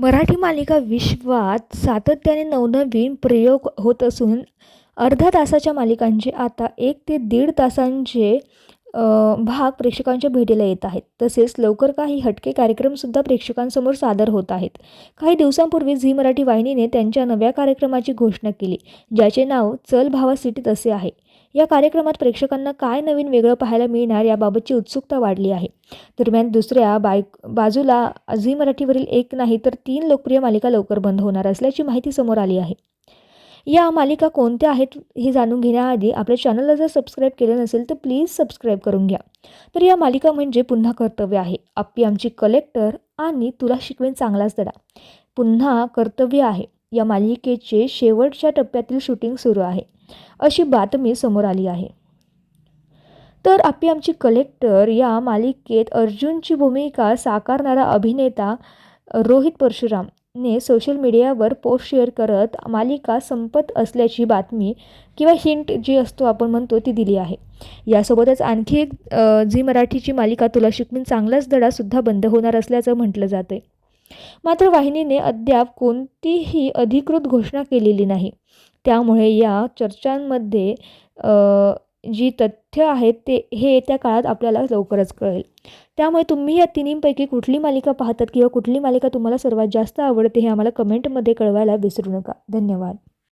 मराठी मालिका विश्वात सातत्याने नवनवीन प्रयोग होत असून अर्ध्या तासाच्या मालिकांचे आता एक ते दीड तासांचे भाग प्रेक्षकांच्या भेटीला येत आहेत. तसेच लवकर काही हटके कार्यक्रमसुद्धा प्रेक्षकांसमोर सादर होत आहेत. काही दिवसांपूर्वी झी मराठी वाहिनीने त्यांच्या नव्या कार्यक्रमाची घोषणा केली ज्याचे नाव चल भावा सिटीत असे आहे. या कार्यक्रमात प्रेक्षकांना काय नवीन वेगळं पाहायला मिळणार याबाबतची उत्सुकता वाढली आहे. दरम्यान दुसऱ्या बाय बाजूला झी मराठीवरील एक नाही तर तीन लोकप्रिय मालिका लवकर बंद होणार असल्याची माहिती समोर आली आहे. या मालिका कोणत्या आहेत हे जाणून घेण्याआधी आपल्या चॅनलला जर सबस्क्राईब केलं नसेल तर प्लीज सबस्क्राईब करून घ्या. तर या मालिका म्हणजे पुन्हा कर्तव्य आहे. आप्पी आमची कलेक्टर आणि तुला शिकवेन चांगलाच धडा. पुन्हा कर्तव्य आहे. या मालिकेचे शेवटच्या टप्प्यातील शूटिंग सुरू आहे. अशी बातमी समोर आली आहे. तर आपली आमची कलेक्टर या मालिकेत अर्जुनची भूमिका साकारणारा अभिनेता रोहित परशुरामने सोशल मीडियावर पोस्ट शेअर करत मालिका संपत असल्याची बातमी किंवा हिंट जी असतो आपण म्हणतो ती दिली आहे. यासोबतच आणखी एक झी मराठीची मालिका तुला शिकवीन चांगलाच धडासुद्धा बंद होणार असल्याचं म्हटलं जातं मात्र वाहिनीने अद्याप कोणतीही अधिकृत घोषणा केलेली नाही. त्यामुळे या चर्चांमध्ये जी तथ्य आहेत ते हे येत्या काळात आपल्याला लवकरच कळेल. त्यामुळे तुम्ही या तिन्हींपैकी कुठली मालिका पाहतात किंवा कुठली मालिका तुम्हाला सर्वात जास्त आवडते हे आम्हाला कमेंटमध्ये कळवायला विसरू नका. धन्यवाद.